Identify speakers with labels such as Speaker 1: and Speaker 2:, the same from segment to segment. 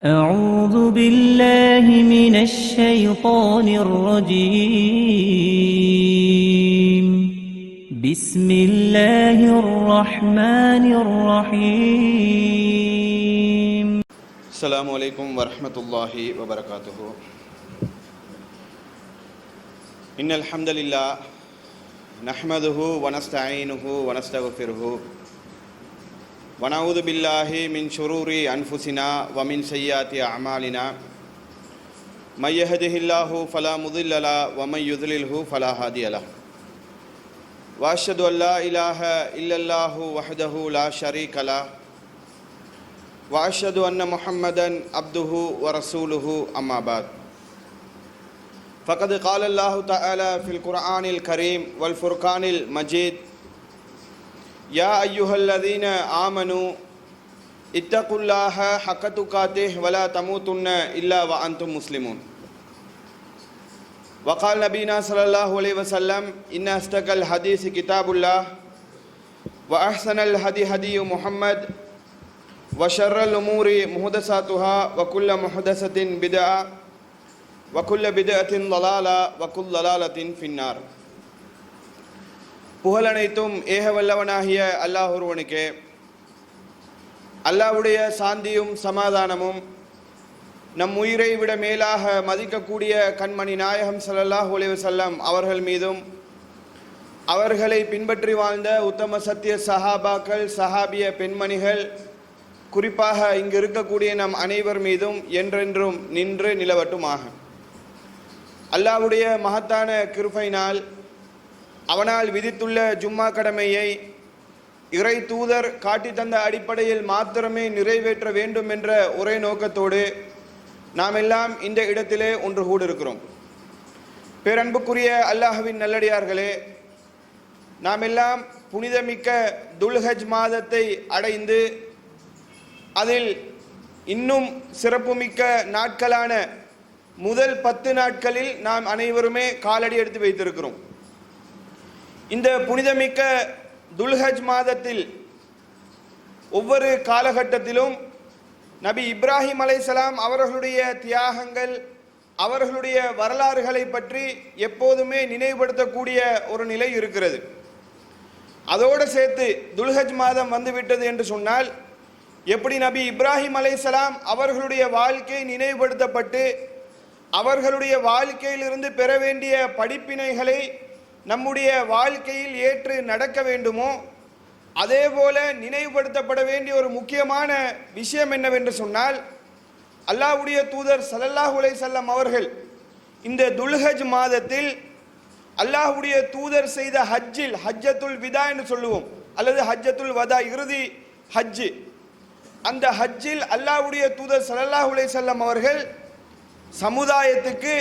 Speaker 1: أعوذ بالله من الشيطان الرجيم. بسم الله الرحمن الرحيم.
Speaker 2: السلام عليكم ورحمة الله وبركاته. إن الحمد لله نحمده ونستعينه ونستغفره ونعوذ بالله من شرور أنفسنا ومن سيئات أعمالنا. من يهده الله فلا مضل له ومن يضلله فلا هادي له. وأشهد أن لا إله إلا الله وحده لا شريك له. وأشهد أن محمدا عبده ورسوله أما بعد. فقد قال الله تعالى في القرآن الكريم والفرقان المجيد يا أيها الذين آمنوا اتقوا الله حق تقاته ولا تموتن إلا وأنتم مسلمون. وقال نبينا صلى الله عليه وسلم إن أصدق الحديث كتاب الله وأحسن الهدي هدي محمد وشر الأمور محدثاتها وكل محدثة بدعة وكل بدعة ضلالة وكل ضلالة في النار. புகழனைத்தும் ஏக வல்லவனாகிய அல்லாஹ் ஒருவனுக்கே. அல்லாஹ்வுடைய சாந்தியும் சமாதானமும் நம் உயிரை விட மேலாக மதிக்கக்கூடிய கண்மணி நாயகம் சல்லாஹ் அலைஹி செல்லம் அவர்கள் மீதும் அவர்களை பின்பற்றி வாழ்ந்த உத்தம சத்திய சஹாபாக்கள் சஹாபிய பெண்மணிகள் குறிப்பாக இங்கு இருக்கக்கூடிய நம் அனைவர் மீதும் என்றென்றும் நின்று நிலவட்டுமாக. அல்லாஹ்வுடைய மகத்தான கிருபையினால் அவனால் விதித்துள்ள ஜும்மா கடமையை இறை தூதர் காட்டி தந்த அடிப்படையில் மாத்திரமே நிறைவேற்ற வேண்டும் என்ற ஒரே நோக்கத்தோடு நாம் எல்லாம் இந்த இடத்திலே ஒன்று கூடிருக்கிறோம் பேரன்புக்குரிய அல்லாஹ்வின் நல்லடியார்களே நாம் எல்லாம் புனிதமிக்க துல்ஹஜ் மாதத்தை அடைந்து அதில் இன்னும் சிறப்புமிக்க நாட்களான முதல் பத்து நாட்களில் நாம் அனைவருமே காலடி எடுத்து வைத்திருக்கிறோம். இந்த புனிதமிக்க துல்ஹஜ் மாதத்தில் ஒவ்வொரு காலகட்டத்திலும் நபி இப்ராஹிம் அலைசலாம் அவர்களுடைய தியாகங்கள் அவர்களுடைய வரலாறுகளை பற்றி எப்போதுமே நினைவுபடுத்தக்கூடிய ஒரு நிலை இருக்கிறது. அதோடு சேர்த்து துல்ஹஜ் மாதம் வந்துவிட்டது என்று சொன்னால் எப்படி நபி இப்ராஹிம் அலைசலாம் அவர்களுடைய வாழ்க்கை நினைவுபடுத்தப்பட்டு அவர்களுடைய வாழ்க்கையிலிருந்து பெற வேண்டிய படிப்பினைகளை நம்முடைய வாழ்க்கையில் ஏற்று நடக்க வேண்டுமோ அதே போல நினைவுபடுத்தப்பட வேண்டிய ஒரு முக்கியமான விஷயம் என்னவென்று சொன்னால் அல்லாவுடைய தூதர் சலல்லாஹுலை அலைஹி அவர்கள் இந்த துல்ஹஜ் மாதத்தில் அல்லாஹுடைய தூதர் செய்த ஹஜ்ஜில் ஹஜ்ஜத்துல் விதா என்று சொல்லுவோம் அல்லது ஹஜ்ஜத்துல் வதா இறுதி ஹஜ்ஜு. அந்த ஹஜ்ஜில் அல்லாஹ்வுடைய தூதர் சலல்லாஹுலை அலைஹி அவர்கள் சமுதாயத்துக்கு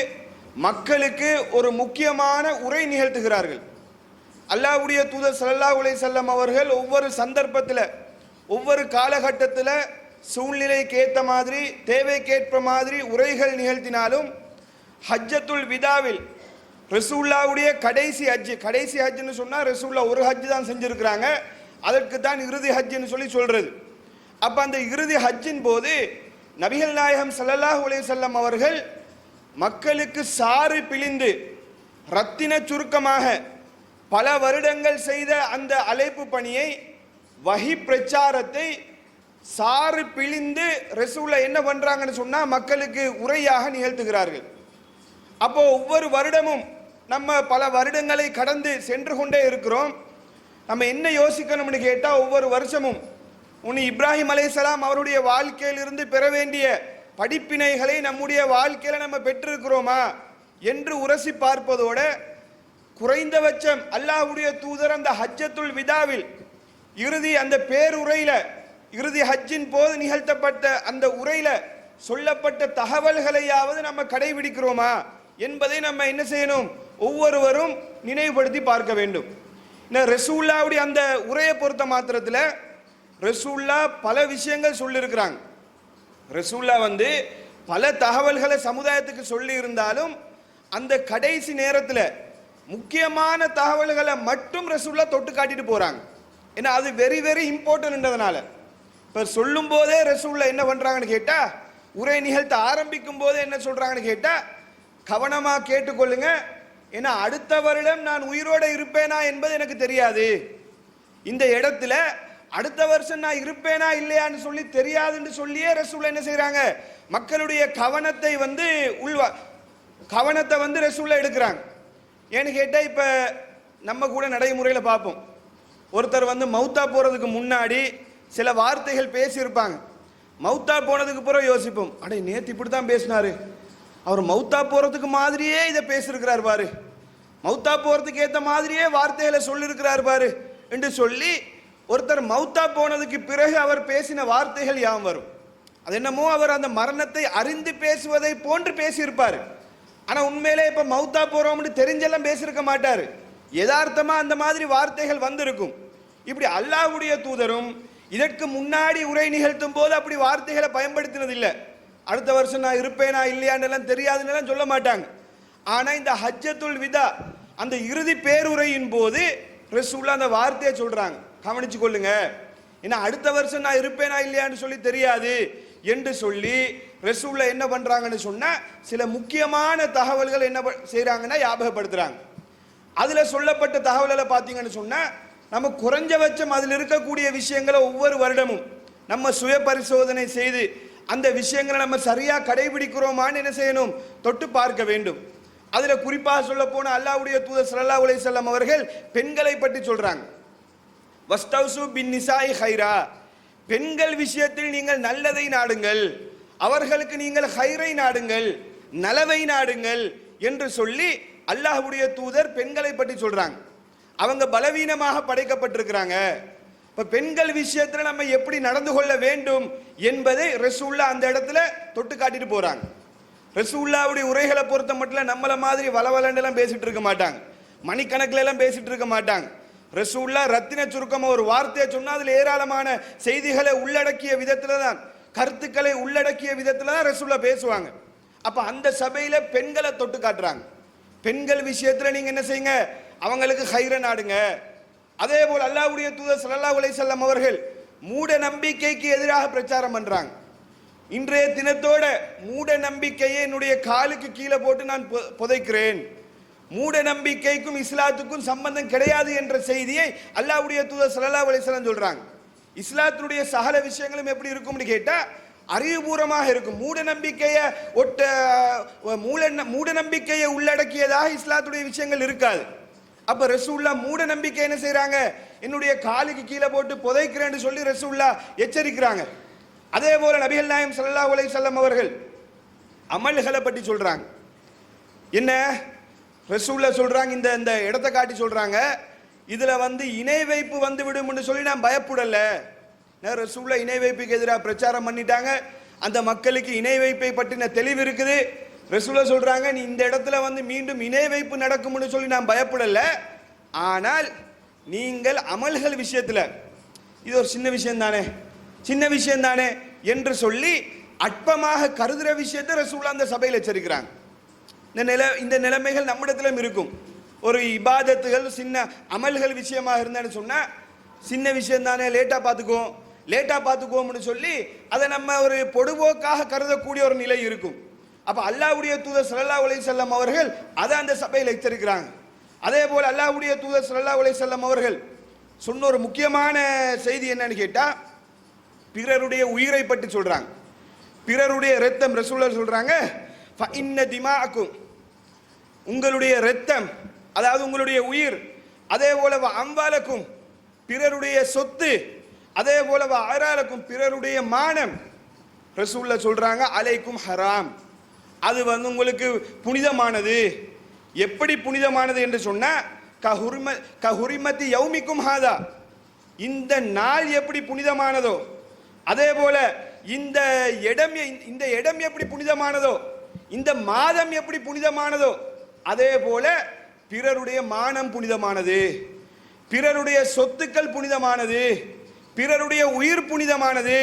Speaker 2: மக்களுக்கு ஒரு முக்கியமான உரை நிகழ்த்துகிறார்கள். அல்லாஹ்வுடைய தூதர் சல்லா உலை செல்லம் அவர்கள் ஒவ்வொரு சந்தர்ப்பத்தில் ஒவ்வொரு காலகட்டத்தில் சூழ்நிலைக்கு ஏற்ற மாதிரி தேவைக்கேற்ப மாதிரி உரைகள் நிகழ்த்தினாலும் ஹஜ்ஜத்துல் விதாவில் ரசூல்லாவுடைய கடைசி ஹஜ்ஜு கடைசி ஹஜ்ஜுன்னு சொன்னால் ரசூல்லா ஒரு ஹஜ்ஜு தான் செஞ்சுருக்கிறாங்க. அதற்கு தான் இறுதி ஹஜ்ஜுன்னு சொல்லி சொல்கிறது அப்போ அந்த இறுதி ஹஜ்ஜின் போது நபிகள் நாயகம் சல்லல்லாஹ் உலே செல்லம் அவர்கள் மக்களுக்கு சாறு பிழிந்து ரத்தின சுருக்கமாக பல வருடங்கள் செய்த அந்த அழைப்பு பணியை வகி பிரச்சாரத்தை சாறு பிழிந்து ரசூலை என்ன பண்ணுறாங்கன்னு சொன்னால் மக்களுக்கு உரையாக நிகழ்த்துகிறார்கள். அப்போ ஒவ்வொரு வருடமும் நம்ம பல வருடங்களை கடந்து சென்று கொண்டே இருக்கிறோம். நம்ம என்ன யோசிக்கணும்னு கேட்டால் ஒவ்வொரு வருஷமும் உன் இப்ராஹிம் அலைஹிஸ்ஸலாம் அவருடைய வாழ்க்கையிலிருந்து பெற வேண்டிய படிப்பினைகளை நம்முடைய வாழ்க்கையில் நம்ம பெற்றிருக்கிறோமா என்று உரசி பார்ப்பதோட குறைந்தபட்சம் அல்லாஹ்வுடைய தூதர் அந்த ஹஜ்ஜத்துல் விதாவில் இறுதி அந்த பேருரையில் இறுதி ஹஜ்ஜின் போது நிகழ்த்தப்பட்ட அந்த உரையில் சொல்லப்பட்ட தகவல்களையாவது நம்ம கடைபிடிக்கிறோமா என்பதை நம்ம என்ன செய்யணும் ஒவ்வொருவரும் நினைவுபடுத்தி பார்க்க வேண்டும். இந்த ரசூல்லாவுடைய அந்த உரையை பொறுத்த மாத்திரத்தில் ரசூல்லா பல விஷயங்கள் சொல்லியிருக்கிறாங்க. ரசூல்லா வந்து பல தகவல்களை சமுதாயத்துக்கு சொல்லி இருந்தாலும் அந்த கடைசி நேரத்தில் முக்கியமான தகவல்களை மட்டும் ரசூல்லா தொட்டு காட்டிட்டு போறாங்க. ஏன்னா அது வெரி வெரி இம்பார்ட்டன்ட்ன்றதுனால இப்போ சொல்லும் போதே ரசூல்லா என்ன பண்றாங்கன்னு கேட்டா உரை நிகழ்த்த ஆரம்பிக்கும் போதே என்ன சொல்றாங்கன்னு கேட்டா கவனமா கேட்டுக்கொள்ளுங்க. ஏன்னா அடுத்த வருடம் நான் உயிரோட இருப்பேனா என்பது எனக்கு தெரியாது. இந்த இடத்துல அடுத்த வருஷம் நான் இருப்பேனா இல்லையான்னு சொல்லி தெரியாதுன்னு சொல்லியே ரசூல் என்ன செய்கிறாங்க மக்களுடைய கவனத்தை வந்து உள்வா கவனத்தை வந்து ரசூலில் எடுக்கிறாங்க. ஏன்னு கேட்டால் இப்போ நம்ம கூட நடைமுறையில் பார்ப்போம் ஒருத்தர் வந்து மௌத்தா போகிறதுக்கு முன்னாடி சில வார்த்தைகள் பேசியிருப்பாங்க. மௌத்தா போனதுக்கு பிறகு யோசிப்போம் அடே நேற்று இப்படி தான் பேசினாரு. அவர் மௌத்தா போகிறதுக்கு மாதிரியே இதை பேசியிருக்கிறார் பாரு. மௌத்தா போகிறதுக்கு ஏற்ற மாதிரியே வார்த்தைகளை சொல்லியிருக்கிறார் பாரு என்று சொல்லி ஒருத்தர் மௌத்தா போனதுக்கு பிறகு அவர் பேசின வார்த்தைகள் யாம் வரும்? அது என்னமோ அவர் அந்த மரணத்தை அறிந்து பேசுவதை போன்று பேசியிருப்பார். ஆனால் உண்மையிலே இப்போ மௌத்தா போகிறோம்னு தெரிஞ்செல்லாம் பேசியிருக்க மாட்டார். யதார்த்தமாக அந்த மாதிரி வார்த்தைகள் வந்திருக்கும். இப்படி அல்லாஹுடைய தூதரும் இதற்கு முன்னாடி உரை நிகழ்த்தும் போது அப்படி வார்த்தைகளை பயன்படுத்தினதில்லை. அடுத்த வருஷம் நான் இருப்பேனா இல்லையான்னு எல்லாம் தெரியாதுன்னு எல்லாம் சொல்ல மாட்டாங்க. ஆனால் இந்த ஹஜ்ஜத்துல் விதா அந்த இறுதி பேருரையின் போது ரசூல்லா அந்த வார்த்தையை சொல்கிறாங்க கவனிச்சு கொள்ளுங்க ஏன்னா அடுத்த வருஷம் நான் இருப்பேனா இல்லையான்னு சொல்லி தெரியாது என்று சொல்லி ரசூல்ல என்ன பண்றாங்கன்னு சொன்னா சில முக்கியமான தகவல்கள் என்ன செய்யறாங்கன்னா ஞாபகப்படுத்துறாங்க. அதுல சொல்லப்பட்ட தகவல்களை பார்த்தீங்கன்னு சொன்னா நம்ம குறைஞ்சபட்சம் அதில் இருக்கக்கூடிய விஷயங்களை ஒவ்வொரு வருடமும் நம்ம சுய பரிசோதனை செய்து அந்த விஷயங்களை நம்ம சரியா கடைபிடிக்கிறோமான்னு என்ன செய்யணும்? தொட்டு பார்க்க வேண்டும். அதுல குறிப்பாக சொல்ல போன அல்லாஹ்வுடைய தூதர் சல்லா உலை செல்லம் அவர்கள் பெண்களை பற்றி சொல்றாங்க. வஸ்தவ்சு பின் நிசாய் ஹைரா. பெண்கள் விஷயத்தில் நீங்கள் நல்லதை நாடுங்கள். அவர்களுக்கு நீங்கள் ஹைரை நாடுங்கள். நலவை நாடுங்கள் என்று சொல்லி அல்லாஹுடைய தூதர் பெண்களை பற்றி சொல்றாங்க. அவங்க பலவீனமாக படைக்கப்பட்டிருக்கிறாங்க. இப்போ பெண்கள் விஷயத்தில் நம்ம எப்படி நடந்து கொள்ள வேண்டும் என்பதை ரசூல்லா அந்த இடத்துல தொட்டு காட்டிட்டு போகிறாங்க ரசூல்லாவுடைய உரைகளை பொறுத்த மட்டும் நம்மளை மாதிரி வளவலண்டெல்லாம் எல்லாம் இருக்க மாட்டாங்க. மணிக்கணக்கில் எல்லாம் பேசிகிட்டு இருக்க மாட்டாங்க. ரசூல்லா ரத்தின சுருக்கமாக ஒரு வார்த்தையை சொன்னால் அதில் ஏராளமான செய்திகளை உள்ளடக்கிய விதத்தில் தான் கருத்துக்களை உள்ளடக்கிய விதத்தில் தான் ரசூல்லா பேசுவாங்க. அப்போ அந்த சபையில் பெண்களை தொட்டு காட்டுறாங்க. பெண்கள் விஷயத்தில் நீங்கள் என்ன செய்யுங்க? அவங்களுக்கு ஹைர நாடுங்க. அதே போல் அல்லாவுடைய தூதர் சல்லா உலை செல்லம் அவர்கள் மூட நம்பிக்கைக்கு எதிராக பிரச்சாரம் பண்ணுறாங்க இன்றைய தினத்தோட மூட நம்பிக்கையை என்னுடைய காலுக்கு கீழே போட்டு நான் புதைக்கிறேன். மூட நம்பிக்கைக்கும் இஸ்லாத்துக்கும் சம்பந்தம் கிடையாது என்ற செய்தியை அல்லாவுடைய தூதர் சல்லா அலிஸ்லாம் சொல்றாங்க. இஸ்லாத்தினுடைய சகல விஷயங்களும் எப்படி இருக்கும்னு கேட்டால் அறிவுபூர்வமாக இருக்கும். மூட நம்பிக்கையை ஒட்ட மூல மூட நம்பிக்கையை உள்ளடக்கியதாக இஸ்லாத்துடைய விஷயங்கள் இருக்காது. அப்ப ரசூல்லா மூட நம்பிக்கை என்ன செய்கிறாங்க என்னுடைய காலுக்கு கீழே போட்டு புதைக்கிறேன்னு சொல்லி ரசூல்லா எச்சரிக்கிறாங்க. அதே போல நபிகள் நாயம் சல்லா அலைஹி செல்லம் அவர்கள் அமல்களை பற்றி சொல்றாங்க. என்ன? ரசூல்லா சொல்றாங்க இந்த இந்த இடத்தை காட்டி சொல்றாங்க இதுல வந்து இணை வைப்பு வந்து விடும்னு சொல்லி நான் பயப்படல. நான் ரசூல்லா இணை வைப்புக்கு எதிராக பிரச்சாரம் பண்ணிட்டாங்க. அந்த மக்களுக்கு இணை வைப்பை பற்றின தெளிவு இருக்குது. ரசூல்லா சொல்றாங்க நீ இந்த இடத்துல வந்து மீண்டும் இணை வைப்பு நடக்கும்னு சொல்லி நான் பயப்படல. ஆனால் நீங்கள் அமல்கள் விஷயத்துல இது ஒரு சின்ன விஷயம் தானே சின்ன விஷயம் தானே என்று சொல்லி அற்பமாக கருதுற விஷயத்தை ரசூலா அந்த சபையில் எச்சரிக்கிறாங்க இந்த நில இந்த நிலைமைகள் நம்மிடத்திலும் இருக்கும். ஒரு இபாதத்துகள் சின்ன அமல்கள் விஷயமாக இருந்தேன்னு சொன்னால் சின்ன விஷயம் தானே லேட்டாக பார்த்துக்குவோம். லேட்டாக பார்த்துக்குவோம்னு சொல்லி அதை நம்ம ஒரு பொடுபோக்காக கருதக்கூடிய ஒரு நிலை இருக்கும். அப்போ அல்லாவுடைய தூதர் சல்லா உலை செல்லம் அவர்கள் அதை அந்த சபையில் எச்சரிக்கிறாங்க. அதே போல் அல்லாஹ்வுடைய தூதர் சல்லா உலை செல்லம் அவர்கள் சொன்ன ஒரு முக்கியமான செய்தி என்னன்னு கேட்டால் பிறருடைய உயிரை பற்றி சொல்கிறாங்க பிறருடைய ரத்தம் ரசூலர் சொல்கிறாங்க இன்ன திமாக்கும் உங்களுடைய ரத்தம் அதாவது உங்களுடைய உயிர் அதே போல அம்பாலக்கும் பிறருடைய சொத்து அதே போல வ ஆறாலக்கும் பிறருடைய மானம். ரசூல்ல சொல்றாங்க அலைக்கும் ஹராம். அது வந்து உங்களுக்கு புனிதமானது. எப்படி புனிதமானது என்று சொன்னா கஹுரிம கஹுரிமதி யௌமிக்கும் ஹாதா. இந்த நாள் எப்படி புனிதமானதோ அதே போல இந்த இடம் இந்த இடம் எப்படி புனிதமானதோ இந்த மாதம் எப்படி புனிதமானதோ அதே போல பிறருடைய மானம் புனிதமானது பிறருடைய சொத்துக்கள் புனிதமானது பிறருடைய உயிர் புனிதமானது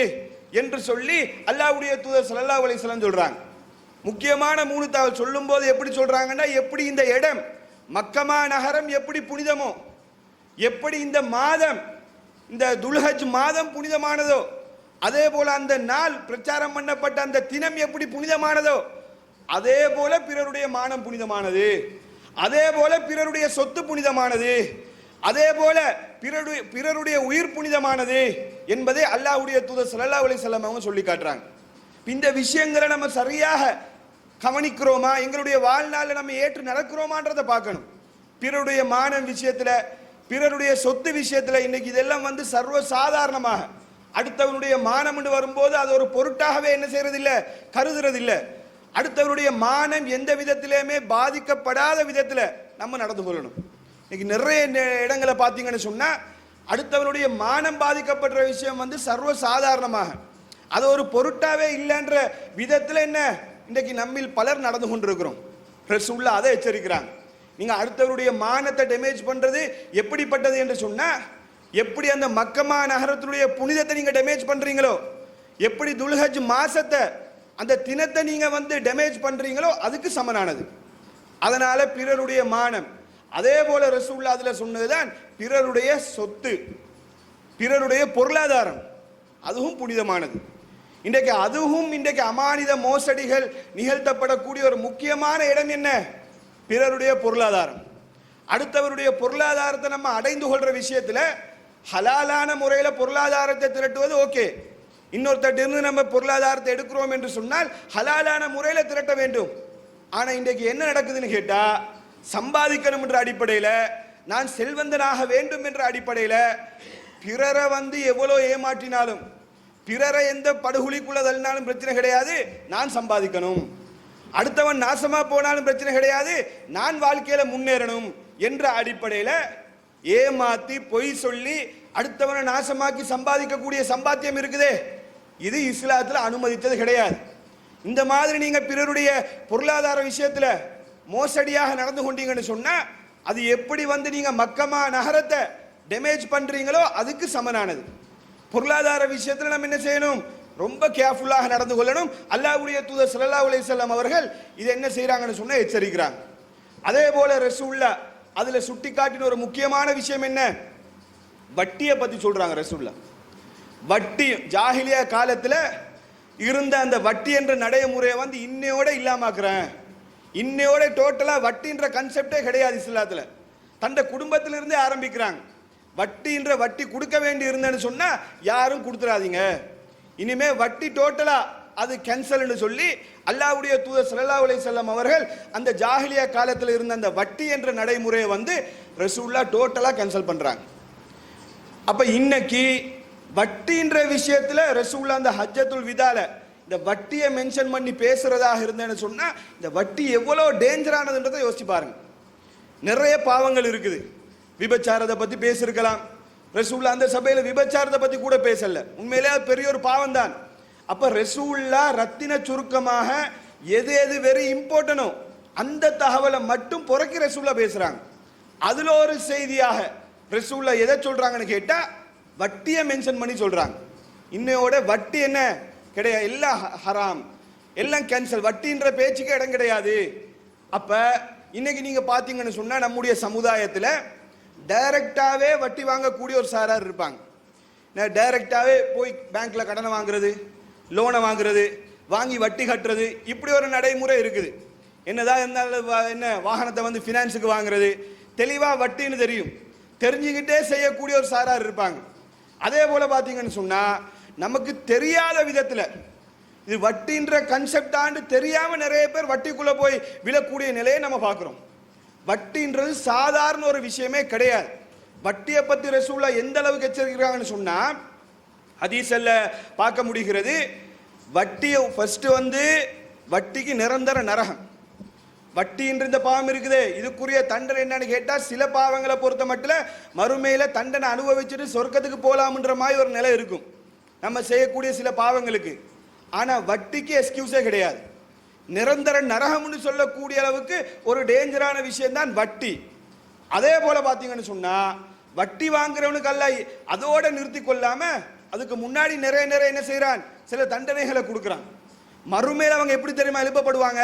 Speaker 2: என்று சொல்லி அல்லாவுடைய தூதர் சல்லா அலிஸ்லாம் சொல்றாங்க. முக்கியமான மூணு தகவல் சொல்லும்போது எப்படி சொல்றாங்கன்னா எப்படி இந்த இடம் மக்கமா நகரம் எப்படி புனிதமோ எப்படி இந்த மாதம் இந்த துல்ஹஜ் மாதம் புனிதமானதோ அதே போல அந்த நாள் பிரச்சாரம் பண்ணப்பட்ட அந்த தினம் எப்படி புனிதமானதோ அதே போல பிறருடைய மானம் புனிதமானது. அதே போல பிறருடைய சொத்து புனிதமானது. அதே போல பிறருடைய பிறருடைய உயிர் புனிதமானது என்பதை அல்லாஹ்வுடைய தூதர் சல்லா அலி செல்லம் அவங்க சொல்லி காட்டுறாங்க. இந்த விஷயங்களை நம்ம சரியாக கவனிக்கிறோமா? எங்களுடைய வாழ்நாளில் நம்ம ஏற்று நடக்கிறோமான்றதை பார்க்கணும். பிறருடைய மானம் விஷயத்தில் பிறருடைய சொத்து விஷயத்தில் இன்னைக்கு இதெல்லாம் வந்து சர்வ சாதாரணமாக அடுத்தவனுடைய மானம் வரும்போது அது ஒரு பொருட்டாகவே என்ன செய்யறதில்லை கருதுறதில்லை. அடுத்தவருடைய மானம் எந்த விதத்திலையுமே பாதிக்கப்படாத விதத்தில் நம்ம நடந்து கொள்ளணும். இன்னைக்கு நிறைய இடங்களை பார்த்தீங்கன்னு சொன்னால் அடுத்தவருடைய மானம் பாதிக்கப்படுற விஷயம் வந்து சர்வ சாதாரணமாக அது ஒரு பொருட்டாவே இல்லைன்ற விதத்தில் என்ன? இன்றைக்கு நம்மில் பலர் நடந்து கொண்டிருக்கிறோம். ரசூல்லா அதை எச்சரிக்கிறாங்க. நீங்கள் அடுத்தவருடைய மானத்தை டேமேஜ் பண்ணுறது எப்படிப்பட்டது என்று சொன்னால் எப்படி அந்த மக்கமா நகரத்தினுடைய புனிதத்தை நீங்கள் டேமேஜ் பண்ணுறீங்களோ எப்படி துல்ஹஜ் மாசத்தை அந்த தினத்தை நீங்கள் வந்து டேமேஜ் பண்ணுறீங்களோ அதுக்கு சமனானது. அதனால் பிறருடைய மானம். அதே போல் ரசூல்லா அதுல சொன்னதுதான் பிறருடைய சொத்து. பிறருடைய பொருளாதாரம். அதுவும் புனிதமானது. இன்றைக்கு அதுவும் இன்றைக்கு அமானித மோசடிகள் நிகழ்த்தப்படக்கூடிய ஒரு முக்கியமான இடம் என்ன? பிறருடைய பொருளாதாரம். அடுத்தவருடைய பொருளாதாரத்தை நம்ம அடைந்து கொள்கிற விஷயத்தில் ஹலாலான முறையில் பொருளாதாரத்தை திரட்டுவது ஓகே. இன்னொருத்தட்ட இருந்து நம்ம பொருளாதாரத்தை எடுக்கிறோம் என்று சொன்னால் ஹலாலான முறையில் திரட்ட வேண்டும். ஆனால் இன்றைக்கு என்ன நடக்குதுன்னு கேட்டால் சம்பாதிக்கணும் என்ற அடிப்படையில் நான் செல்வந்தனாக வேண்டும் என்ற அடிப்படையில் பிறரை வந்து எவ்வளோ ஏமாற்றினாலும் பிறரை எந்த படுகுழிக்குள்ள தள்ளினாலும் பிரச்சனை கிடையாது நான் சம்பாதிக்கணும். அடுத்தவன் நாசமா போனாலும் பிரச்சனை கிடையாது நான் வாழ்க்கையில முன்னேறணும் என்ற அடிப்படையில் ஏமாத்தி பொய் சொல்லி அடுத்தவனை நாசமாக்கி சம்பாதிக்கக்கூடிய சம்பாத்தியம் இருக்குதே. இது இஸ்லாத்தில் அனுமதித்தது கிடையாது. இந்த மாதிரி நீங்கள் பிறருடைய பொருளாதார விஷயத்தில் மோசடியாக நடந்து கொண்டீங்கன்னு சொன்னால் அது எப்படி வந்து நீங்கள் மக்கமா நகரத்தை டேமேஜ் பண்ணுறீங்களோ அதுக்கு சமனானது. பொருளாதார விஷயத்தில் நம்ம என்ன செய்யணும்? ரொம்ப கேர்ஃபுல்லாக நடந்து கொள்ளணும். அல்லாஹ்வுடைய தூதர் சல்லா அலைஹி வஸல்லம் அவர்கள் இது என்ன செய்கிறாங்கன்னு சொன்னால் எச்சரிக்கிறாங்க. அதே போல் ரசூல்லா அதில் சுட்டி காட்டின ஒரு முக்கியமான விஷயம் என்ன? வட்டியை பற்றி சொல்கிறாங்க ரசூல்லா வட்டி ஜாஹிலியா காலத்தில் இருந்த அந்த வட்டி என்ற நடைமுறையை வந்து இன்னையோட இல்லாமாக்குறேன். இன்னையோட டோட்டலாக வட்டின்ற கன்செப்டே கிடையாது இஸ்லாத்தில். தந்த குடும்பத்திலிருந்தே ஆரம்பிக்கிறாங்க. வட்டின்ற வட்டி கொடுக்க வேண்டி இருந்தேன்னு சொன்னால் யாரும் கொடுத்துறாதீங்க. இனிமே வட்டி டோட்டலாக அது கேன்சல்னு சொல்லி அல்லாவுடைய தூதர் சல்லா அலைஹி செல்லம் அவர்கள் அந்த ஜாஹிலியா காலத்தில் இருந்த அந்த வட்டி என்ற நடைமுறையை வந்து ரசூல்லா டோட்டலாக கேன்சல் பண்ணுறாங்க அப்ப இன்னைக்கு வட்டின்ற விஷயத்துல ரசூல்லா அந்த ஹஜ்ஜத்துல் விதால இந்த வட்டியை மென்ஷன் பண்ணி பேசுறதாக இருந்தேன்னு சொன்னா இந்த வட்டி எவ்வளோ டேஞ்சரானதுன்றதை யோசிச்சு பாருங்க. நிறைய பாவங்கள் இருக்குது. விபச்சாரத்தை பத்தி பேசியிருக்கலாம் ரசூல்லா அந்த சபையில விபச்சாரத்தை பத்தி கூட பேசல. உண்மையிலே அது பெரிய ஒரு பாவம் தான் அப்ப ரசூல்லா ரத்தின சுருக்கமாக எது எது வெரி இம்பார்ட்டனோ அந்த தகவலை மட்டும் புறக்கி ரசூல்லா பேசுறாங்க. அதுல ஒரு செய்தியாக ரசூல்லா எதை சொல்கிறாங்கன்னு கேட்டால் வட்டியை மென்ஷன் பண்ணி சொல்கிறாங்க இன்னையோட வட்டி என்ன? கிடையாது எல்லாம் ஹராம். எல்லாம் கேன்சல் வட்டின்ற பேச்சுக்கு இடம் கிடையாது. அப்போ இன்னைக்கு நீங்கள் பார்த்தீங்கன்னு சொன்னால் நம்முடைய சமுதாயத்தில் டைரக்டாகவே வட்டி வாங்கக்கூடிய ஒரு சாரார் இருப்பாங்க. டைரக்டாவே போய் பேங்க்கில் கடனை வாங்குறது லோனை வாங்குறது வாங்கி வட்டி கட்டுறது இப்படி ஒரு நடைமுறை இருக்குது. என்னதான் இருந்தாலும் என்ன வாகனத்தை வந்து ஃபினான்ஸுக்கு வாங்குறது தெளிவாக வட்டின்னு தெரியும். தெரிஞ்சுக்கிட்டே செய்யக்கூடிய ஒரு சாரார் இருப்பாங்க. அதே போல பார்த்தீங்கன்னு சொன்னால் நமக்கு தெரியாத விதத்தில் இது வட்டின்ற கன்செப்டாண்டு தெரியாமல் நிறைய பேர் வட்டிக்குள்ளே போய் விழக்கூடிய நிலையை நம்ம பார்க்குறோம். வட்டின்றது சாதாரண ஒரு விஷயமே கிடையாது. வட்டியை பற்றி ரசூலா எந்த அளவுக்கு எச்சரிக்கிறாங்கன்னு சொன்னால் அதீசல்ல பார்க்க முடிகிறது வட்டியை ஃபஸ்ட்டு வந்து வட்டிக்கு நிரந்தர நரகம். வட்டின்ற இந்த பாவம் இருக்குது. இதுக்குரிய தண்டனை என்னன்னு கேட்டால் சில பாவங்களை பொறுத்த மட்டும் மறுமையில் தண்டனை அனுபவிச்சுட்டு சொர்க்கத்துக்கு போகலாம்ன்ற மாதிரி ஒரு நிலை இருக்கும். நம்ம செய்யக்கூடிய சில பாவங்களுக்கு. ஆனால் வட்டிக்கு எக்ஸ்கியூஸே கிடையாது. நிரந்தர நரகம்னு சொல்லக்கூடிய அளவுக்கு ஒரு டேஞ்சரான விஷயம் தான் வட்டி. அதே போல் பார்த்தீங்கன்னு சொன்னால் வட்டி வாங்குறவனுக்கு அல்ல அதோட நிறுத்தி கொள்ளாமல் அதுக்கு முன்னாடி நிறைய நிறைய என்ன செய்கிறான் சில தண்டனைகளை கொடுக்குறான். மறுமையில் அவங்க எப்படி தெரியுமா எழுப்பப்படுவாங்க?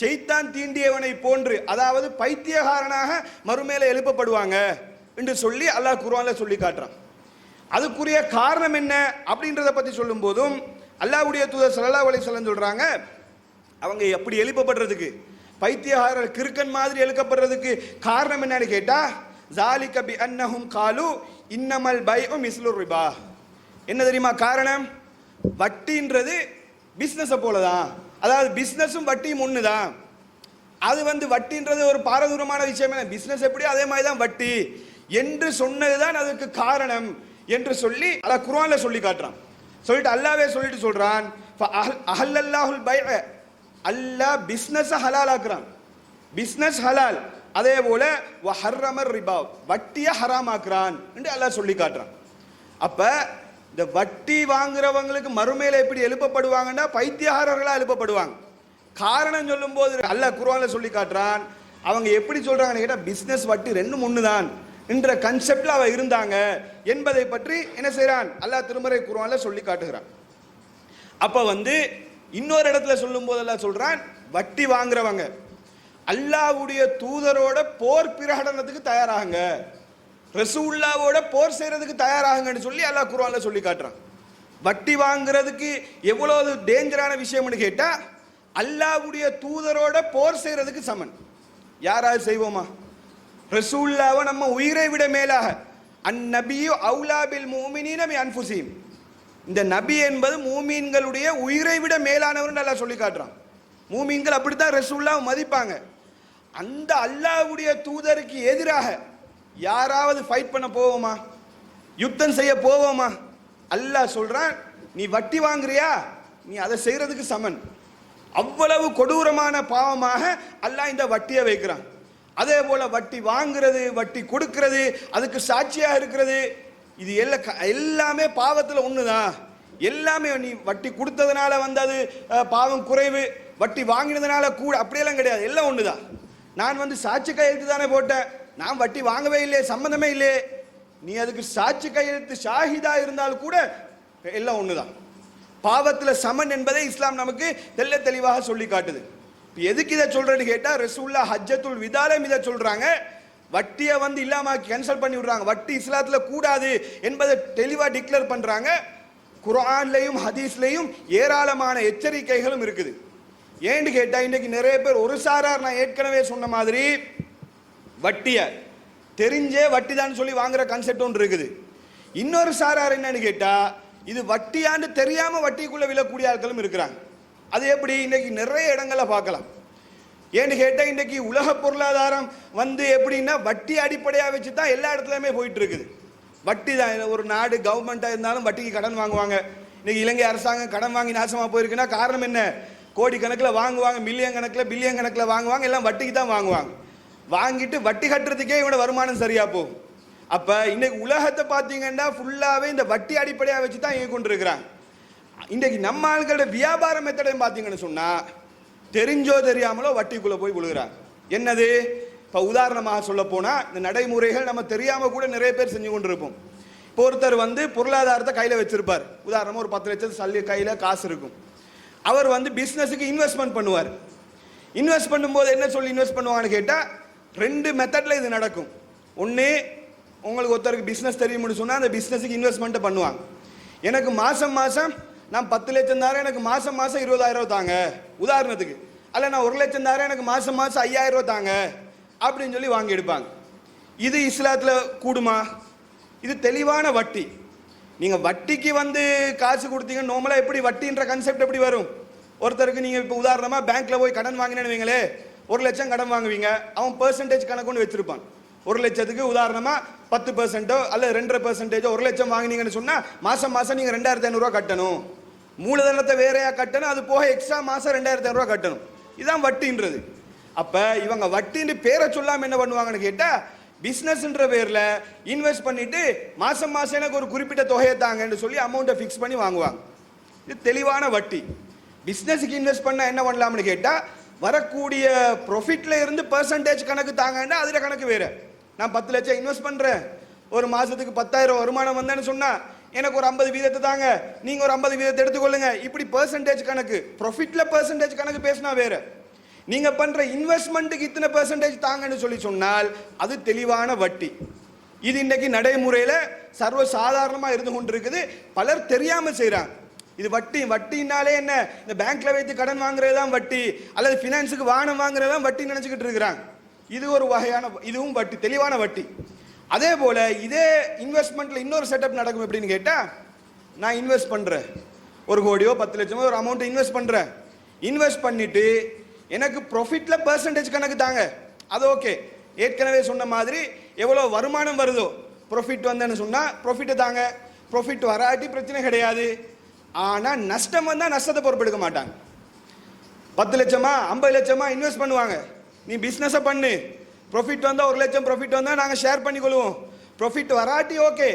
Speaker 2: ஷெய்தான் தீண்டியவனை போன்று அதாவது பைத்தியகாரனாக மறுமையில எழுப்பப்படுவாங்க என்று சொல்லி அல்லாஹ் குர்ஆன்ல சொல்லி காட்டுறான். அதுக்குரிய காரணம் என்ன அப்படின்றத பத்தி சொல்லும் போதும் அல்லாஹ்வுடைய தூதர் சல்லா வலை வஸல்லம் சொல்றாங்க அவங்க எப்படி எழுப்பப்படுறதுக்கு பைத்தியகாரர் கிறுக்கன் மாதிரி எழுக்கப்படுறதுக்கு காரணம் என்னன்னு கேட்டா ஜாலிக பி அன்னஹும் காலு இன்னமல் பைஉ மிஸ்லு ரிபா. என்ன தெரியுமா காரணம்? வட்டின்றது பிஸ்னஸை போலதான். அதாவது பிஸ்னஸும் வட்டியும் ஒன்று தான் அது வந்து வட்டின்றது ஒரு பாரதூரமான விஷயம் இல்லை பிஸ்னஸ் எப்படி அதே மாதிரி தான் வட்டி. என்று சொன்னதுதான் அதுக்கு காரணம் என்று சொல்லி அதை குரானில் சொல்லி காட்டுறான். சொல்லிட்டு அல்லாவே சொல்லிட்டு சொல்றான் அஹல்லல்லாஹுல் பை அல்லாஹ் பிஸ்னஸை ஹலால் ஆக்குறான் பிஸ்னஸ் ஹலால். அதே போல ஹர்ரமர் ரிபா. வட்டியை ஹராம் ஆக்குறான் என்று அல்லாஹ் சொல்லி காட்டுறான். அப்போ இந்த வட்டி வாங்குறவங்களுக்கு மறுமையில் எப்படி எழுப்பப்படுவாங்கன்னா பைத்தியகாரர்களாக எழுப்பப்படுவாங்க. காரணம் சொல்லும்போது அல்ல குர்ஆன்ல சொல்லி காட்டுறான். அவங்க எப்படி சொல்கிறாங்கன்னு கேட்டால் பிஸ்னஸ் வட்டி ரெண்டும் தான் என்ற கன்செப்டில் அவள் இருந்தாங்க. என்பதை பற்றி என்ன செய்கிறான் அல்லாஹ் திருமறை குருவானில் சொல்லி காட்டுகிறான். அப்போ வந்து இன்னொரு இடத்துல சொல்லும் போதெல்லாம் சொல்கிறான் வட்டி வாங்குறவங்க அல்லாஹ்வுடைய தூதரோட போர் பிரகடனத்துக்கு தயாராகுங்க. ரசூல்லாவோட போர் செய்கிறதுக்கு தயாராகுங்கன்னு சொல்லி அல்லாஹ் குர்ஆன்ல சொல்லி காட்டுறான். வட்டி வாங்குறதுக்கு எவ்வளோ டேஞ்சரான விஷயம்னு கேட்டால் அல்லாவுடைய தூதரோட போர் செய்கிறதுக்கு சமன். யாராவது செய்வோமா? ரசூல்லாவை நம்ம உயிரை விட மேலாக அந்நபியோ அவுலாபில் மூமினீன மி அன்ஃபுசீம் இந்த நபி என்பது மூமீன்களுடைய உயிரை விட மேலானவர் நல்லா சொல்லி காட்டுறான். மூமீன்கள் அப்படித்தான் ரசூல்லாவை மதிப்பாங்க. அந்த அல்லாஹ்வுடைய தூதருக்கு எதிராக யாராவது ஃபைட் பண்ண போவோமா? யுத்தம் செய்ய போவோமா? அல்லாஹ் சொல்றான் நீ வட்டி வாங்குறியா? நீ அதை செய்யறதுக்கு சமன். அவ்வளவு கொடூரமான பாவமாக அல்லாஹ் இந்த வட்டியை வைக்கிறான். அதே போல வட்டி வாங்குறது வட்டி கொடுக்கறது அதுக்கு சாட்சியாக இருக்கிறது இது எல்லா எல்லாமே பாவத்தில் ஒன்று தான் எல்லாமே நீ வட்டி கொடுத்ததுனால வந்து அது பாவம் குறைவு வட்டி வாங்கினதுனால கூட அப்படியெல்லாம் கிடையாது. எல்லாம் ஒண்ணுதான். நான் வந்து சாட்சி கையெழுத்து தானே போட்டேன். நான் வட்டி வாங்கவே இல்லையே சம்மந்தமே இல்லையே. நீ அதுக்கு சாட்சி கையெழுத்து ஷாஹிதா இருந்தால் கூட எல்லாம் ஒன்று தான் பாவத்தில் சமன் என்பதை இஸ்லாம் நமக்கு தெல்ல தெளிவாக சொல்லி காட்டுது. இப்போ எதுக்கு இதை சொல்கிறேன்னு கேட்டால் ரசூல்லா ஹஜ்ஜத்துல் விதாலம் இதை சொல்கிறாங்க வட்டியை வந்து இல்லாமல் கேன்சல் பண்ணி விடுறாங்க. வட்டி இஸ்லாத்தில் கூடாது என்பதை தெளிவாக டிக்ளேர் பண்ணுறாங்க குரான்லையும் ஹதீஸ்லேயும் ஏராளமான எச்சரிக்கைகளும் இருக்குது. ஏன்னு கேட்டால் இன்றைக்கு நிறைய பேர் ஒரு சாரார் நான் ஏற்கனவே சொன்ன மாதிரி வட்டியை. தெரிஞ்சே வட்டி தான் சொல்லி வாங்குற கான்செப்ட் ஒன்று இருக்குது. இன்னொரு சாரார் என்னன்னு கேட்டால் இது வட்டியான்னு தெரியாமல் வட்டிக்குள்ளே விழக்கூடிய ஆட்களும் இருக்கிறாங்க. அது எப்படி? இன்றைக்கி நிறைய இடங்களை பார்க்கலாம். ஏன்னு கேட்டால் இன்றைக்கி உலக பொருளாதாரம் வந்து எப்படின்னா வட்டி அடிப்படையாக வச்சு தான் எல்லா இடத்துலையுமே போயிட்டு இருக்குது வட்டி தான். ஒரு நாடு கவர்மெண்ட்டாக இருந்தாலும் வட்டிக்கு கடன் வாங்குவாங்க. இன்றைக்கி இலங்கை அரசாங்கம் கடன் வாங்கி நாசமாக போயிருக்குன்னா காரணம் என்ன? கோடி கணக்கில் வாங்குவாங்க மில்லியன் கணக்கில் பில்லியன் கணக்கில் வாங்குவாங்க எல்லாம் வட்டிக்கு தான் வாங்குவாங்க. வாங்கிட்டு வட்டி கட்டுறதுக்கே இவனோட வருமானம் சரியா போகும். அப்ப இன்னைக்கு உலகத்தை பார்த்தீங்கன்னா ஃபுல்லாவே இந்த வட்டி அடிப்படையாக வச்சு தான் இயங்கி கொண்டிருக்கிறாங்க. இன்றைக்கு நம்ம ஆள்களோட வியாபார மெத்தடையும் பார்த்தீங்கன்னு சொன்னா தெரிஞ்சோ தெரியாமலோ வட்டிக்குள்ளே போய் விழுகிறாங்க. என்னது? இப்போ உதாரணமாக சொல்ல போனால் இந்த நடைமுறைகள் நம்ம தெரியாமல் கூட நிறைய பேர் செஞ்சு கொண்டிருப்போம். இப்போ ஒருத்தர் வந்து பொருளாதாரத்தை கையில் வச்சிருப்பார். உதாரணமாக ஒரு பத்து லட்சம் சல்லி கையில் காசு இருக்கும். அவர் வந்து பிஸ்னஸுக்கு இன்வெஸ்ட்மெண்ட் பண்ணுவார். இன்வெஸ்ட் பண்ணும்போது என்ன சொல்லி இன்வெஸ்ட் பண்ணுவாங்கன்னு கேட்டால் ரெண்டு மெத்தடில் இது நடக்கும். ஒன்று உங்களுக்கு ஒருத்தருக்கு பிஸ்னஸ் தெரியும்னு சொன்னால் அந்த பிஸ்னஸுக்கு இன்வெஸ்ட்மெண்ட்டை பண்ணுவாங்க. எனக்கு மாதம் மாதம் நான் பத்து லட்சம் தாரேன் எனக்கு மாதம் மாதம் இருபதாயிரம் தாங்க. உதாரணத்துக்கு அல்ல நான் ஒரு லட்சம் தாரேன் எனக்கு மாதம் மாதம் ஐயாயிரம் தாங்க. அப்படின்னு சொல்லி வாங்கி எடுப்பாங்க. இது இஸ்லாத்தில் கூடுமா? இது தெளிவான வட்டி. நீங்கள் வட்டிக்கு வந்து காசு கொடுத்தீங்க நார்மலாக எப்படி வட்டின்ற கன்செப்ட் எப்படி வரும்? ஒருத்தருக்கு நீங்கள் இப்போ உதாரணமாக பேங்க்கில் போய் கடன் வாங்கினேன்னு வைங்களே ஒரு லட்சம் கடன் வாங்குவீங்க அவன் பெர்சன்டேஜ் கணக்குன்னு வச்சிருப்பான். ஒரு லட்சத்துக்கு உதாரணமாக பத்து பெர்சென்ட்டோ அல்ல ரெண்டரை பெர்சன்டேஜோ ஒரு லட்சம் வாங்கினீங்கன்னு சொன்னால் மாதம் மாதம் நீங்கள் ரெண்டாயிரத்தி ஐநூறுரூவா கட்டணும். மூலதனத்தை வேறையாக கட்டணும் அது போக எக்ஸ்ட்ரா மாதம் ரெண்டாயிரத்தி ஐநூறுரூவா கட்டணும். இதுதான் வட்டின்றது. அப்போ இவங்க வட்டின்னு பேரை சொல்லாமல் என்ன பண்ணுவாங்கன்னு கேட்டால் பிஸ்னஸ்ன்ற பேரில் இன்வெஸ்ட் பண்ணிவிட்டு மாதம் மாதம் எனக்கு ஒரு குறிப்பிட்ட தொகையை தாங்கன்னு சொல்லி அமௌண்ட்டை ஃபிக்ஸ் பண்ணி வாங்குவாங்க. இது தெளிவான வட்டி. பிஸ்னஸுக்கு இன்வெஸ்ட் பண்ணால் என்ன பண்ணலாம்னு கேட்டால் வரக்கூடிய ப்ராஃபிட்ல இருந்து பர்சன்டேஜ் கணக்கு தாங்கன்னா அதில் கணக்கு வேறு. நான் பத்து லட்சம் இன்வெஸ்ட் பண்ணுறேன் ஒரு மாதத்துக்கு பத்தாயிரம் வருமானம் வந்தேன்னு சொன்னால் எனக்கு ஒரு ஐம்பது வீதத்தை தாங்க. நீங்கள் ஒரு ஐம்பது வீதத்தை எடுத்துக்கொள்ளுங்க. இப்படி பர்சன்டேஜ் கணக்கு ப்ரொஃபிட்டில் பர்சன்டேஜ் கணக்கு பேசினா வேறு. நீங்கள் பண்ணுற இன்வெஸ்ட்மெண்ட்டுக்கு இத்தனை பர்சன்டேஜ் தாங்கன்னு சொல்லி சொன்னால் அது தெளிவான வட்டி. இது இன்னைக்கு நடைமுறையில் சர்வ சாதாரணமாக இருந்து கொண்டிருக்குது. பலர் தெரியாமல் செய்கிறாங்க இது வட்டி வட்டினாலே என்ன? இந்த பேங்க்ல வைத்து கடன் வாங்குறது தான் வட்டி அல்லது ஃபினான்ஸுக்கு வானம் வாங்குறது தான் வட்டி நினச்சிக்கிட்டு இருக்கிறாங்க. இது ஒரு வகையான இதுவும் வட்டி தெளிவான வட்டி. அதே போல இதே இன்வெஸ்ட்மெண்ட்ல இன்னொரு செட்டப் நடக்கும் எப்படின்னு கேட்டால் நான் இன்வெஸ்ட் பண்ணுறேன் ஒரு கோடியோ பத்து லட்சமோ ஒரு அமௌண்ட் இன்வெஸ்ட் பண்ணுறேன் இன்வெஸ்ட் பண்ணிட்டு எனக்கு ப்ராஃபிட்டில் பர்சன்டேஜ் கணக்கு தாங்க. அது ஓகே ஏற்கனவே சொன்ன மாதிரி எவ்வளோ வருமானம் வருதோ ப்ராஃபிட் வந்தேன்னு சொன்னால் ப்ராஃபிட்டை தாங்க. ப்ராஃபிட் வராட்டி பிரச்சனை கிடையாது. ஆனால் நஷ்டம் வந்தால் நஷ்டத்தை பொறுப்பெடுக்க மாட்டாங்க. பத்து லட்சமா ஐம்பது லட்சமா இன்வெஸ்ட் பண்ணுவாங்க. நீ பிஸ்னஸை பண்ணு. ப்ராஃபிட் வந்தால் ஒரு லட்சம் ப்ராஃபிட் வந்தால் நாங்கள் ஷேர் பண்ணிக்கொள்வோம். ப்ராஃபிட் வராட்டி ஓகே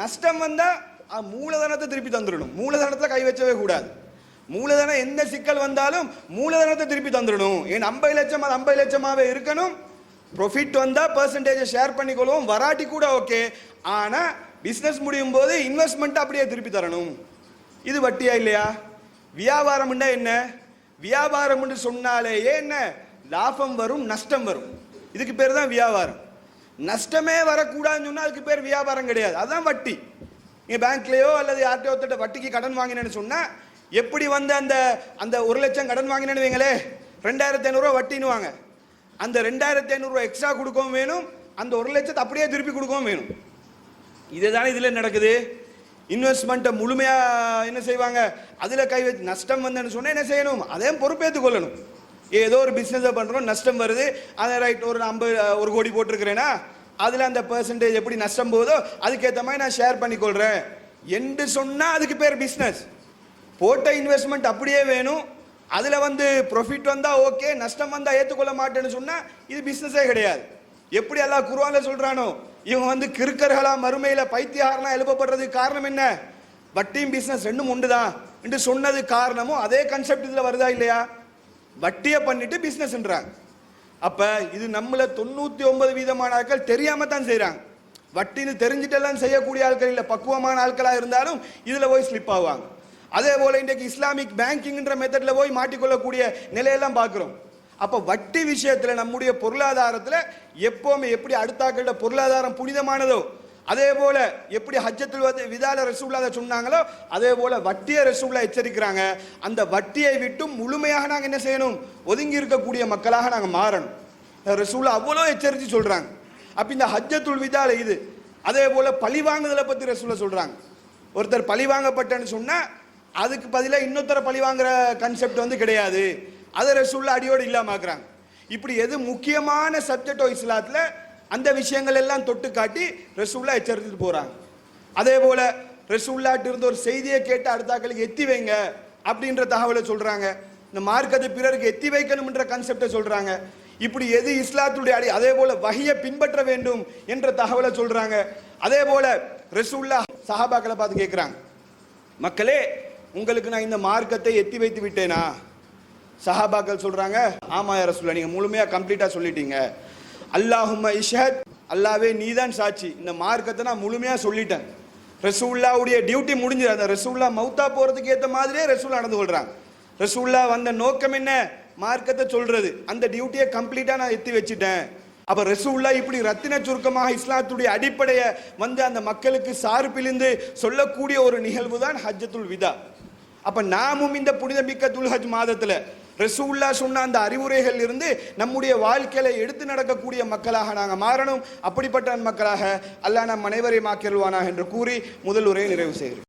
Speaker 2: நஷ்டம் வந்தால் மூலதனத்தை திருப்பி தந்துடணும். மூலதனத்தில் கை வச்சவே கூடாது. மூலதனம் எந்த சிக்கல் வந்தாலும் மூலதனத்தை திருப்பி தந்துடணும். ஏன் ஐம்பது லட்சம் அது ஐம்பது லட்சமாகவே இருக்கணும். ப்ராஃபிட் வந்தால் பர்சன்டேஜை ஷேர் பண்ணிக்கொள்வோம். வராட்டி கூட ஓகே ஆனால் பிஸ்னஸ் முடியும் போது இன்வெஸ்ட்மெண்ட்டை அப்படியே திருப்பி தரணும். இது வட்டியா இல்லையா? வியாபாரம்னா என்ன? வியாபாரம்னு சொன்னாலேயே என்ன? லாபம் வரும் நஷ்டம் வரும். இதுக்கு பேர் தான் வியாபாரம். நஷ்டமே வரக்கூடாதுன்னு சொன்னால் அதுக்கு பேர் வியாபாரம் கிடையாது. அதுதான் வட்டி. நீங்கள் பேங்க்லேயோ அல்லது யார்கிட்டயோ ஒருத்தட்ட வட்டிக்கு கடன் வாங்கினேன்னு சொன்னால் எப்படி வந்து அந்த அந்த ஒரு லட்சம் கடன் வாங்கினேன்னு வைங்களே? ரெண்டாயிரத்தி ஐநூறுரூவா வட்டின்னுவாங்க. அந்த ரெண்டாயிரத்தி ஐநூறுரூவா எக்ஸ்ட்ரா கொடுக்கவும் வேணும். அந்த ஒரு லட்சத்தை அப்படியே திருப்பி கொடுக்கவும் வேணும். இதுதானே இதில் நடக்குது? இன்வெஸ்ட்மெண்ட்டை முழுமையாக என்ன செய்வாங்க? அதில் கை வச்சு நஷ்டம் வந்தேன்னு சொன்னால் என்ன செய்யணும்? அதையும் பொறுப்பேற்றுக் கொள்ளணும். ஏதோ ஒரு பிஸ்னஸை பண்ணுறோம் நஷ்டம் வருது. அதை ரைட் ஒரு ஐம்பது ஒரு கோடி போட்டிருக்கிறேன்னா அதில் அந்த பர்சன்டேஜ் எப்படி நஷ்டம் போகுதோ அதுக்கேற்ற மாதிரி நான் ஷேர் பண்ணிக்கொள்கிறேன் என்று சொன்னால் அதுக்கு பேர் பிஸ்னஸ் போட்ட இன்வெஸ்ட்மெண்ட் அப்படியே வேணும். அதில் வந்து ப்ராஃபிட் வந்தால் ஓகே நஷ்டம் வந்தால் ஏற்றுக்கொள்ள மாட்டேன்னு சொன்னால் இது பிஸ்னஸே கிடையாது. எப்படி எல்லாம் குருவான சொல்கிறானோ இவங்க வந்து கிறுக்கர்களா மறுமையில் பைத்தியாரனா எழுப்பப்படுறதுக்கு காரணம் என்ன? வட்டியும் பிஸ்னஸ் ரெண்டும் ஒன்று தான் என்று சொன்னது காரணமும் அதே கன்செப்ட் இதில் வருதா இல்லையா? வட்டியை பண்ணிட்டு பிஸ்னஸ்ன்றாங்க அப்போ இது நம்மள தொண்ணூற்றி ஒன்பது வீதமான ஆட்கள் தெரியாம தான் செய்கிறாங்க வட்டின்னு தெரிஞ்சிட்டெல்லாம் செய்யக்கூடிய ஆட்கள் இல்லை பக்குவமான ஆட்களாக இருந்தாலும் இதில் போய் ஸ்லிப் ஆவாங்க. அதே போல இன்றைக்கு இஸ்லாமிக் பேங்கிங்ன்ற மெத்தட்ல போய் மாட்டிக்கொள்ளக்கூடிய நிலையெல்லாம் பார்க்குறோம். அப்போ வட்டி விஷயத்தில் நம்முடைய பொருளாதாரத்தில் எப்போவுமே எப்படி அடுத்தாக்கள பொருளாதாரம் புனிதமானதோ அதே போல எப்படி ஹஜ்ஜத்தில் வந்து விதால ரசூல்லாத சொன்னாங்களோ அதே போல வட்டியை ரசூல்லா எச்சரிக்கிறாங்க. அந்த வட்டியை விட்டும் முழுமையாக நாங்கள் என்ன செய்யணும்? ஒதுங்கி இருக்கக்கூடிய மக்களாக நாங்கள் மாறணும். ரசூல்லா அவ்வளோ எச்சரித்து சொல்கிறாங்க அப்போ இந்த ஹஜ்ஜத்துள் விதால இது அதே போல பழி வாங்குதலை பற்றி ரசூலை சொல்கிறாங்க ஒருத்தர் பழி வாங்கப்பட்டேன்னு சொன்னால் அதுக்கு பதிலாக இன்னொருத்தர பழி வாங்குற கன்செப்ட் வந்து கிடையாது. அதை ரசூல்லா அடியோடு இல்லாமக்குறாங்க இப்படி எது முக்கியமான சப்ஜெக்டோ இஸ்லாத்தில் அந்த விஷயங்கள் எல்லாம் தொட்டு காட்டி ரசூல்லா எச்சரித்துட்டு போகிறாங்க அதே போல் ரசூல்லாட்டு இருந்த ஒரு செய்தியை கேட்டு அடுத்தாக்களுக்கு எத்தி வைங்க அப்படின்ற தகவலை சொல்கிறாங்க இந்த மார்க்கத்தை பிறருக்கு எத்தி வைக்கணும்ன்ற கன்செப்டை சொல்கிறாங்க இப்படி எது இஸ்லாத்துடைய அடி அதே போல் வகையை பின்பற்ற வேண்டும் என்ற தகவலை சொல்கிறாங்க அதே போல் ரசூல்லா சஹாபாக்களை பார்த்து கேட்குறாங்க மக்களே உங்களுக்கு நான் இந்த மார்க்கத்தை எத்தி வைத்து விட்டேனா? சஹாபாக்கள் சொல்கிறாங்க ஆமா யார சொல்ல நீங்கள் முழுமையாக கம்ப்ளீட்டாக சொல்லிட்டீங்க. அல்லாஹும் இஷத் அல்லாவே நீதான் சாட்சி. இந்த மார்க்கத்தை நான் முழுமையாக சொல்லிட்டேன். ரசூல்லாவுடைய டியூட்டி முடிஞ்சது அந்த ரசூல்லா மௌத்தா போகிறதுக்கு ஏற்ற மாதிரியே ரசூல்லா நடந்து கொள்கிறாங்க ரசூல்லா வந்த நோக்கம் என்ன? மார்க்கத்தை சொல்கிறது அந்த டியூட்டியை கம்ப்ளீட்டாக நான் எத்தி வச்சுட்டேன். அப்போ ரசூல்லா இப்படி ரத்தின சுருக்கமாக இஸ்லாத்துடைய அடிப்படையை வந்து அந்த மக்களுக்கு சாறு பிழிந்து சொல்லக்கூடிய ஒரு நிகழ்வு தான் ஹஜ்ஜத்துல் விதா. அப்போ நாமும் இந்த புனிதமிக்க துல்ஹஜ் மாதத்தில் ரசூல்லா சொன்ன அந்த அறிவுரைகள் இருந்து நம்முடைய வாழ்க்கையில எடுத்து நடக்கக்கூடிய மக்களாக நாங்கள் மாறணும். அப்படிப்பட்ட மக்களாக அல்லாஹ் நம் அனைவரையும் ஆக்கிடுவானா என்று கூறி முதல் உரையை நிறைவு செய்கிறேன்.